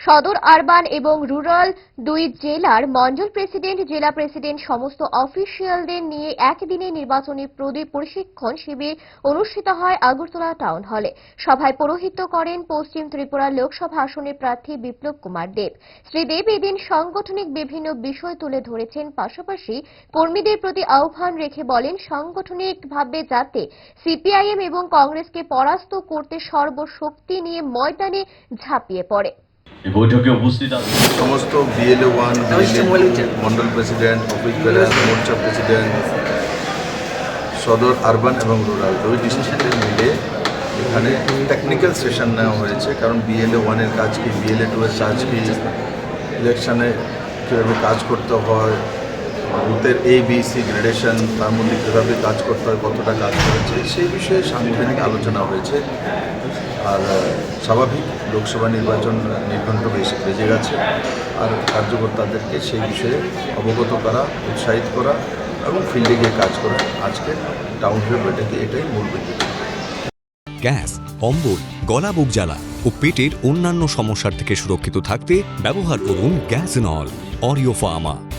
সদর আরবান এবং রুরাল দুই জেলার মণ্ডল প্রেসিডেন্ট, জেলা প্রেসিডেন্ট সমস্ত অফিসিয়ালদের নিয়ে একদিনে নির্বাচনী প্রদীপ প্রশিক্ষণ শিবির অনুষ্ঠিত হয় আগরতলা টাউন হলে। সভায় পৌরোহিত্য করেন পশ্চিম ত্রিপুরা লোকসভা আসনের প্রার্থী বিপ্লব কুমার দেব। শ্রী দেব এদিন সাংগঠনিক বিভিন্ন বিষয় তুলে ধরেছেন, পাশাপাশি কর্মীদের প্রতি আহ্বান রেখে বলেন, সাংগঠনিকভাবে যাতে সিপিআইএম এবং কংগ্রেসকে পরাস্ত করতে সর্বশক্তি নিয়ে ময়দানে ঝাঁপিয়ে পড়ে। এই বৈঠকে উপস্থিত আছেন সমস্ত BLA one mandal president office bearer মোর্চা প্রেসিডেন্ট সদর আরবান এবং রুরাল ওই ডিসিশনে মিলে এখানে টেকনিক্যাল সেশন নেওয়া হয়েছে কারণ বিএলএ ওয়ানের কাজ কি বিএলএ টু এর কাজ কি ইলেকশনে কীভাবে কাজ করতে হয় বুথের এ বি সি গ্রেডেশন তার মধ্যে কীভাবে কাজ করতে হয়, কতটা কাজ করেছে, সেই বিষয়ে সাংবিধানিক আলোচনা হয়েছে। আর স্বাভাবিক, লোকসভা নির্বাচন নির্ঘণ্ট বেশি বেজে গেছে। আর কার্যকর্তাদেরকে সেই বিষয়ে অবগত করা, উৎসাহিত করা এবং ফিল্ডে গিয়ে কাজ করা আজকে টাউন হল বৈঠকে এটাই মূল বিষয় গ্যাস, অম্বল, গলা বুক জ্বালা ও পেটের অন্যান্য সমস্যার থেকে সুরক্ষিত থাকতে ব্যবহার করুন গ্যাস নল অরিও ফার্মা